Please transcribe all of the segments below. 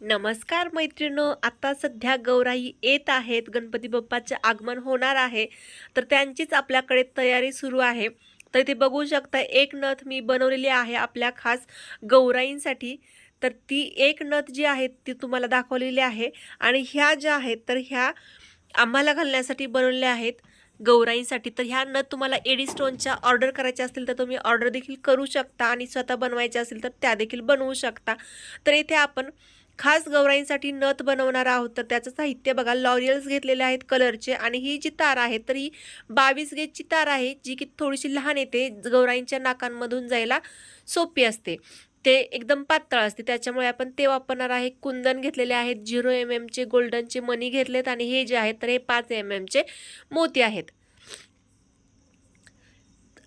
नमस्कार मैत्रिणो आता सध्या गौराई येत आहेत. गणपती बाप्पाचे आगमन होणार आहे. तर त्यांचीच आपल्याकडे तयारी सुरू आहे. तर ते बघू शकता एक नथ मी बनवलेली आहे आपल्या खास गौराईंसाठी. तर ती एक नथ जी आहे ती तुम्हाला दाखवलेली आहे. आणि ह्या ज्या आहेत तर ह्या आम्हाला घालण्यासाठी बनवलेल्या आहेत गौराईंसाठी. तर ह्या नथ तुम्हाला एडी स्टोनच्या ऑर्डर करायच्या असतील तर तुम्ही ऑर्डर देखील करू शकता. आणि स्वतः बनवायच्या असेल तर त्या देखील बनवू शकता. तर इथे आपण खास गौराईंसाठी नथ बनवणार आहोत. तर त्याचं साहित्य बघा लॉरियल्स घेतलेले आहेत कलरचे आणि ही जी तार आहे तर ही बावीस गेजची तार आहे जी की थोडीशी लहान येते गौराईंच्या नाकांमधून जायला सोपी असते. ते एकदम पातळ असते त्याच्यामुळे आपण ते वापरणार आहे. कुंदन घेतलेले आहेत झिरो एम एमचे गोल्डनचे मनी घेतलेत आणि हे जे आहेत तर हे पाच एम एमचे मोती आहेत.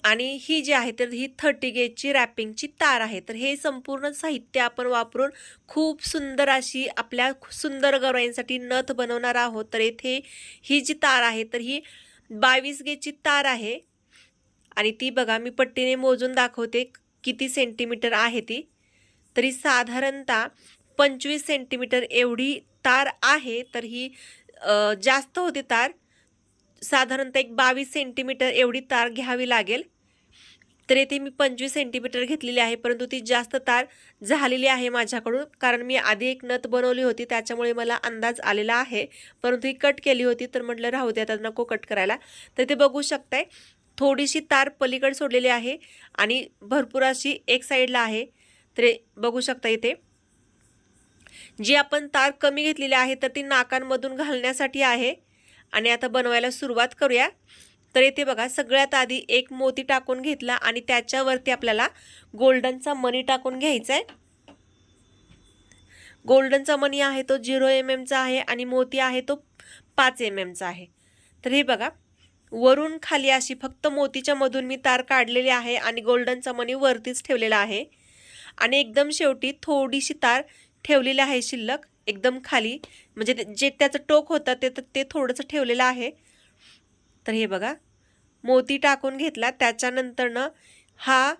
आणि ही जी आहे तर ही थर्टी गेजची रॅपिंगची तार आहे. तर हे संपूर्ण साहित्य आपण वापरून खूप सुंदर अशी आपल्या सुंदर गवऱ्यांसाठी नथ बनवणार आहोत. तर येथे ही जी तार आहे तर ही बावीस गेजची तार आहे. आणि ती बघा मी पट्टीने मोजून दाखवते किती सेंटीमीटर आहे ती. तरी साधारणतः पंचवीस सेंटीमीटर एवढी तार आहे. तर ही जास्त होती तार. साधारणतः एक बावीस सेंटीमीटर एवढी तार घ्यावी लागेल. तर येथे मी पंचवीस सेंटीमीटर घेतलेली आहे परंतु ती जास्त तार झालेली आहे माझ्याकडून कारण मी आधी एक नथ बनवली होती त्याच्यामुळे मला अंदाज आलेला आहे. परंतु ही कट केली होती तर म्हटलं राहू दे आता नको कट करायला. तर ते बघू शकताय थोडीशी तार पलीकडे सोडलेली आहे आणि भरपूर अशी एक साईडला आहे. तर बघू शकता इथे. जी आपण तार कमी घेतलेली आहे तर ती नाकांमधून घालण्यासाठी आहे. आणि आता बनवायला सुरुवात करूया. तर येथे बघा सगळ्यात आधी एक मोती टाकून घेतला आणि त्याच्यावरती आपल्याला गोल्डनचा मनी टाकून घ्यायचा आहे गोल्डनचा मनी आहे तो झिरो एम एमचा आहे आणि मोती आहे तो पाच एम एमचा आहे. तर हे बघा वरून खाली अशी फक्त मोतीच्या मधून मी तार काढलेली आहे आणि गोल्डनचा मनी वरतीच ठेवलेला आहे. आणि एकदम शेवटी थोडीशी तार ठेवलेली आहे शिल्लक एकदम खाली. म्हणजे जे त्याचं टोक होतं ते तर ते थोडंसं ठेवलेलं आहे. तर हे बघा मोती टाकून घेतला. त्याच्यानंतरनं हा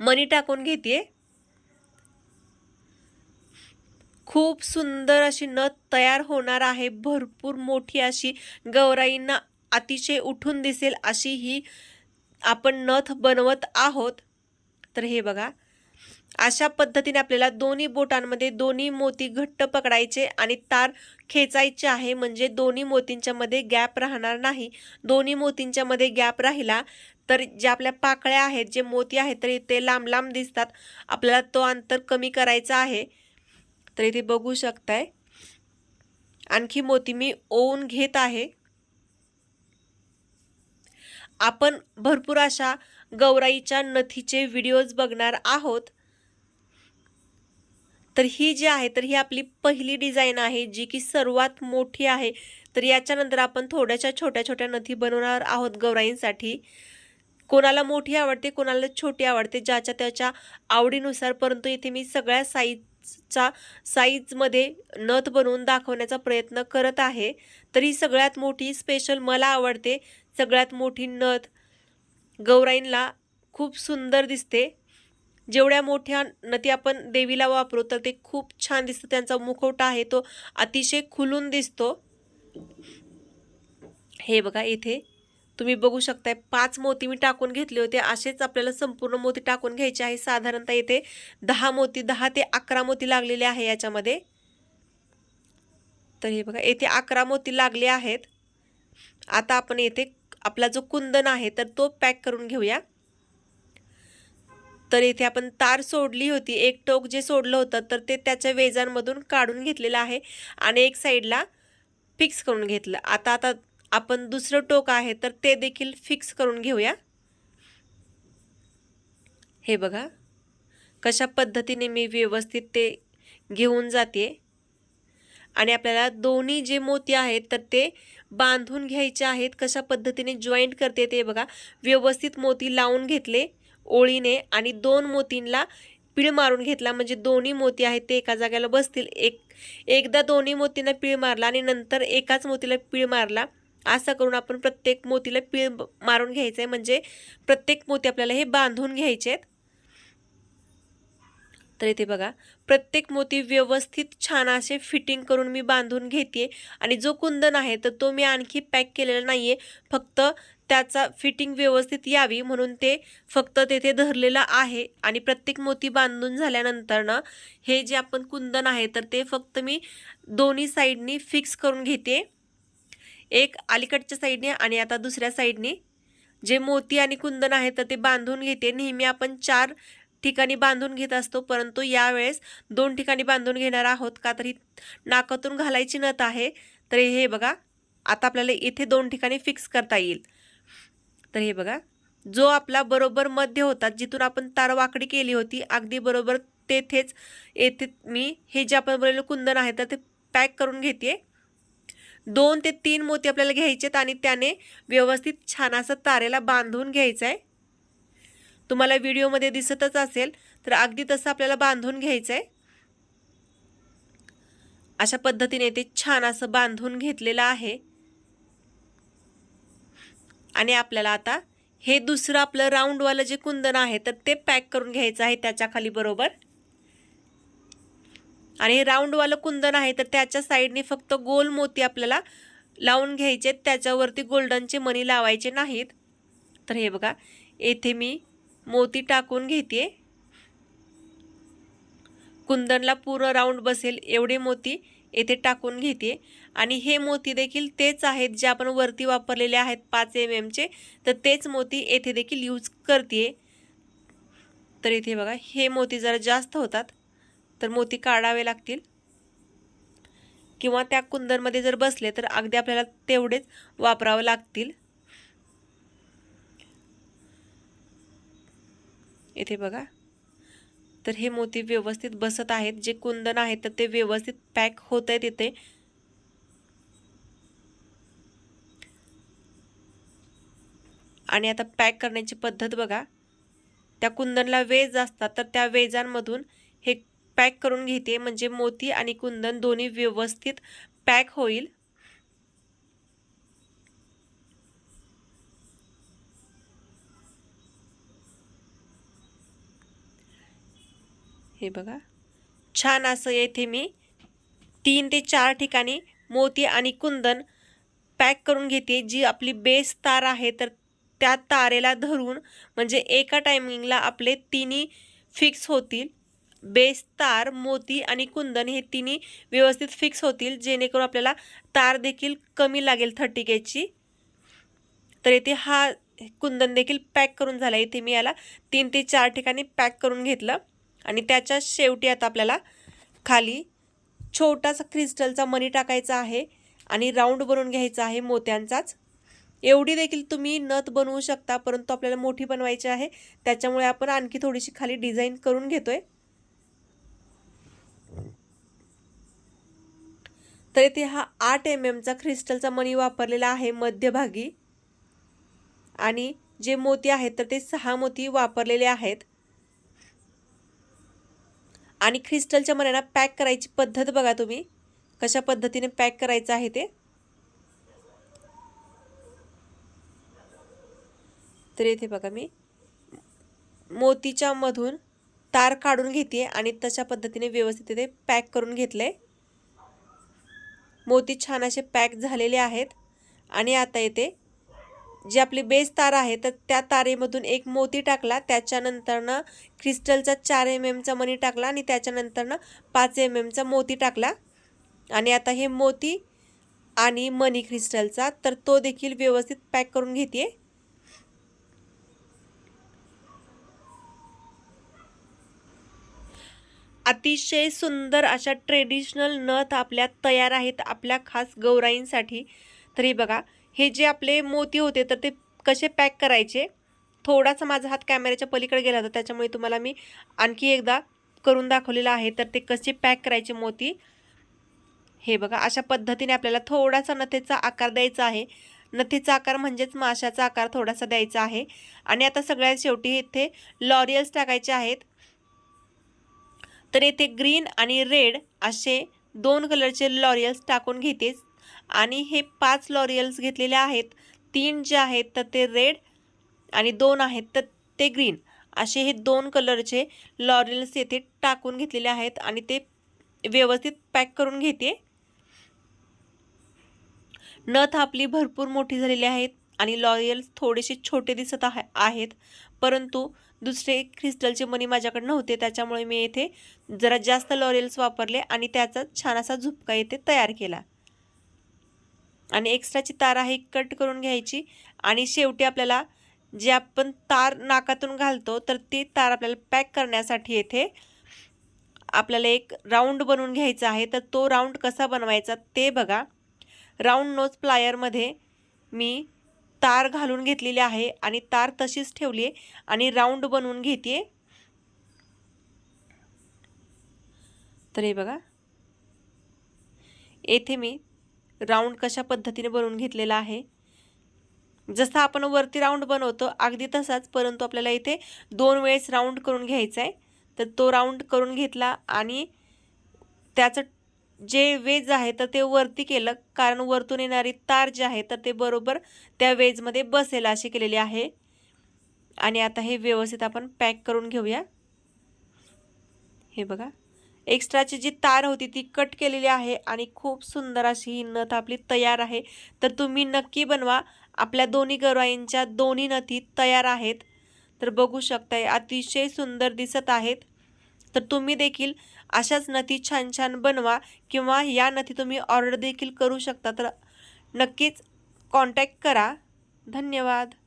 मनी टाकून घेते खूप सुंदर अशी नथ तयार होणार आहे. भरपूर मोठी अशी गौराईंना अतिशय उठून दिसेल अशी ही आपण नथ बनवत आहोत. तर हे बघा अशा पद्धतीने आपल्याला दोन्ही बोटांमध्ये दोन्ही मोती घट्ट पकडायचे आणि तार खेचायचे आहे. म्हणजे दोन्ही मोतींच्या मध्ये गॅप राहणार नाही. दोन्ही मोतींच्या मध्ये गॅप राहिला तर ज्या आपल्या पाकळ्या आहेत जे मोती आहेत तर ते लांब लांब दिसतात. आपल्याला तो अंतर कमी करायचा आहे. तर इथे बघू शकताय. आणखी मोती मी ओवून घेत आहे. आपण भरपूर अशा गौराईच्या नथीचे व्हिडिओज बघणार आहोत. तर ही जी आहे तर ही आपली पहिली डिझाईन आहे जी की सर्वात मोठी आहे. तर याच्यानंतर आपण थोड्याशा छोट्या छोट्या नथी बनवणार आहोत गौराईंसाठी. कोणाला मोठी आवडते कोणाला छोटी आवडते ज्याच्या त्याच्या आवडीनुसार. परंतु इथे मी सगळ्या साईजचा साईजमध्ये नथ बनवून दाखवण्याचा प्रयत्न करत आहे. तर ही सगळ्यात मोठी स्पेशल मला आवडते. सगळ्यात मोठी नथ गौराईंना खूप सुंदर दिसते. जेवढ्या मोठ्या नती आपण देवीला वापरू तर ते खूप छान दिसतं. त्यांचा मुखवटा आहे तो अतिशय खुलून दिसतो. हे बघा इथे तुम्ही बघू शकताय पाच मोती मी टाकून घेतले होते. असेच आपल्याला संपूर्ण मोती टाकून घ्यायचे आहे. साधारणतः इथे दहा मोती दहा ते अकरा मोती लागलेले आहे याच्यामध्ये. तर हे बघा येथे अकरा मोती लागले आहेत. आता आपण येथे आपला जो कुंदन आहे तर तो पॅक करून घेऊया. तर इथे आपण तार सोडली होती. एक टोक जे सोडलं होतं तर ते त्याच्या वेजांमधून काढून घेतलेलं आहे आणि एक साईडला फिक्स करून घेतलं. आता आता आपण दुसरं टोक आहे तर ते देखील फिक्स करून घेऊया. हे बघा. कशा पद्धतीने मी व्यवस्थित ते घेऊन जाते. आणि आपल्याला दोन्ही जे मोती आहेत तर ते बांधून घ्यायचे आहेत. कशा पद्धतीने जॉईंट करते ते बघा. व्यवस्थित मोती लावून घेतले. ओळीने आणि दोन मोतींना पीळ मारून घेतला. म्हणजे दोन्ही मोती आहेत ते एका जागेला बसतील. एक एकदा दोन्ही मोतींना पीळ मारला आणि नंतर एकाच मोतीला पीळ मारला. असं करून आपण प्रत्येक मोतीला पीळ मारून घ्यायचं आहे म्हणजे प्रत्येक मोती आपल्याला हे बांधून घ्यायचे आहेत तर इथे बघा प्रत्येक मोती व्यवस्थित छान असे फिटिंग करून मी बांधून घेते आणि जो कुंदन आहे तर तो मी आणखी पॅक केलेला नाही आहे फक्त त्याचा फिटिंग व्यवस्थित यावी म्हणून ते फक्त तेथे धरलेलं आहे. आणि प्रत्येक मोती बांधून झाल्यानंतर ना हे जे आपण कुंदन आहे तर ते फक्त मी दोन्ही साईडनी फिक्स करून घेते एक अलीकडच्या साईडने आणि आता दुसऱ्या साईडने. जे मोती आणि कुंदन आहे तर ते बांधून घेते नेहमी आपण चार ठिकाणी बांधून घेत असतो परंतु यावेळेस दोन ठिकाणी बांधून घेणार आहोत का तरी नाकातून घालायची नथ आहे. तर हे बघा आता आपल्याला इथे दोन ठिकाणी फिक्स करता येईल. तर हे बघा जो आपला बरोबर मध्य होता जिथून आपण तार वाकडी केली होती अगदी बरोबर तेथेच येथे मी हे जे आपण बोललेलं कुंदन आहे तर ते पॅक करून घेते दोन ते तीन मोती आपल्याला घ्यायचेत आणि त्याने व्यवस्थित छान असं तारेला बांधून घ्यायचं आहे तुम्हाला व्हिडिओमध्ये दिसतच असेल तर अगदी तसं आपल्याला बांधून घ्यायचं आहे अशा पद्धतीने ते छान असं बांधून घेतलेलं आहे. आणि आपल्याला आता हे दुसरं आपलं राऊंडवालं जे कुंदन आहे तर ते पॅक करून घ्यायचं आहे त्याच्याखाली बरोबर. आणि हे राऊंडवालं कुंदन आहे तर त्याच्या साईडने फक्त गोल मोती आपल्याला लावून घ्यायचे त्याच्यावरती गोल्डनचे मणी लावायचे नाहीत. तर हे बघा येथे मी मोती टाकून घेते कुंदनला पूर्ण राऊंड बसेल एवढे मोती येथे टाकून घेते आणि हे मोती देखील तेच आहेत जे आपण वरती वापरलेले आहेत पाच एम एमचे तर तेच मोती येथे देखील यूज करते तर इथे बघा हे मोती जरा जास्त होतात. तर मोती काढावे लागतील. किंवा त्या कुंदनमध्ये जर बसले तर अगदी आपल्याला तेवढेच वापरावं लागतील. येथे बघा. तर हे मोती व्यवस्थित बसत आहेत. जे कुंदन आहेत तर ते व्यवस्थित पॅक होत आहेत इथे. आणि आता पॅक करण्याची पद्धत बघा. त्या कुंदनला वेज असतात तर त्या वेजांमधून हे पॅक करून घेते. म्हणजे मोती आणि कुंदन दोन्ही व्यवस्थित पॅक होईल. हे बघा. छान असं येथे मी तीन ते चार ठिकाणी मोती आणि कुंदन पॅक करून घेते. जी आपली बेस तार आहे तर त्या तारेला धरून म्हणजे एका टायमिंगला आपले तिन्ही फिक्स होतील. बेस तार मोती आणि कुंदन हे तिन्ही व्यवस्थित फिक्स होतील जेणेकरून आपल्याला तार देखील कमी लागेल थर्टी केची तर येथे हा कुंदन देखील पॅक करून झाला. इथे मी याला तीन ते चार ठिकाणी पॅक करून घेतलं. आणि त्याच्या शेवटी आता आपल्याला खाली छोटासा क्रिस्टलचा मणी टाकायचा आहे आणि राऊंड बनवून घ्यायचा आहे मोत्यांचाच. एवढी देखील तुम्ही नथ बनवू शकता परंतु आपल्याला मोठी बनवायची आहे. त्याच्यामुळे आपण आणखी थोडीशी खाली डिझाईन करून घेतोय. तर इथे हा आठ एम एमचा क्रिस्टलचा मणी वापरलेला आहे मध्यभागी. आणि जे मोती आहेत तर ते सहा मोती वापरलेले आहेत. आणि क्रिस्टलच्या मनाला पॅक करायची पद्धत बघा तुम्ही. कशा पद्धतीने पॅक करायचं आहे ते. तर येथे बघा मी. मोतीच्या मधून तार काढून घेते आणि तशा पद्धतीने व्यवस्थित ते पॅक करून घेतले मोती छान असे पॅक झालेले आहेत. आणि आता येते जी आपली बेस तार आहे तर त्या तारेमधून एक मोती टाकला त्याच्यानंतरनं क्रिस्टलचा चार एम एमचा मनी टाकला आणि त्याच्यानंतरनं पाच एम एमचा मोती टाकला. आणि आता हे मोती आणि मनी क्रिस्टलचा तर तो देखील व्यवस्थित पॅक करून घेते अतिशय सुंदर अशा ट्रेडिशनल नथ आपल्या तयार आहेत आपल्या खास गौराईंसाठी. तरी बघा हे जे आपले मोती होते तर ते कसे पॅक करायचे? थोडासा माझा हात कॅमेऱ्याच्या पलीकडे गेला होता त्याच्यामुळे तुम्हाला मी आणखी एकदा करून दाखवलेलं आहे तर ते कसे पॅक करायचे मोती? हे बघा अशा पद्धतीने आपल्याला थोडासा नथेचा आकार द्यायचा आहे. नथीचा आकार म्हणजेच माशाचा आकार थोडासा द्यायचा आहे. आणि आता सगळ्यात शेवटी इथे लॉरियल्स टाकायचे आहेत. तर येथे ग्रीन आणि रेड असे दोन कलरचे लॉरियल्स टाकून घेतेच. आणि हे पाच लॉरियल्स घेतलेले आहेत. तीन जे आहेत तर ते रेड आणि दोन आहेत तर ते ग्रीन. असे हे दोन कलरचे लॉरियल्स येथे टाकून घेतलेले आहेत आणि ते व्यवस्थित पॅक करून घेते. नथ आपली भरपूर मोठी झालेली आहेत आणि लॉरियल्स थोडेसे छोटे दिसत आहे आहेत. परंतु दुसरे क्रिस्टलचे मनी माझ्याकडे नव्हते त्याच्यामुळे मी येथे जरा जास्त लॉरियल्स वापरले आणि त्याचा छान असा झुपका येथे तयार केला. आणि एक्स्ट्राची तार आहे कट करून घ्यायची. आणि शेवटी आपल्याला जे आपण तार नाकातून घालतो तर ती तार आपल्याला पॅक करण्यासाठी येथे आपल्याला एक राऊंड बनवून घ्यायचा आहे. तर तो राऊंड कसा बनवायचा ते बघा. राऊंड नोज प्लायरमध्ये मी तार घालून घेतलेली आहे आणि तार तशीच ठेवली आहे आणि राऊंड बनवून घेते तर हे बघा. येथे मी राऊंड कशा पद्धतीने बनवून घेतलेला आहे. जसा आपण वरती राऊंड बनवतो अगदी तसाच परंतु आपल्याला इथे दोन वेळेस राऊंड करून घ्यायचा आहे तर तो राऊंड करून घेतला आणि त्याचं जे वेज आहे तर ते वरती केलं. कारण वरतून येणारी तार जी आहे तर ते बरोबर त्या वेजमध्ये बसेल अशी केलेली आहे. आणि आता हे व्यवस्थित आपण पॅक करून घेऊया. हे बघा. एक्स्ट्राची जी तार होती ती कट केलेली आहे आणि खूप सुंदर अशी ही नथ आपली तयार आहे. तर तुम्ही नक्की बनवा. आपल्या दोन्ही गरवाईंच्या दोन्ही नथी तयार आहेत. तर बघू शकताय अतिशय सुंदर दिसत आहेत. तर तुम्ही देखील अशाच नथी छान छान बनवा किंवा या नथी तुम्ही ऑर्डर देखील करू शकता. तर नक्कीच कॉन्टॅक्ट करा. धन्यवाद.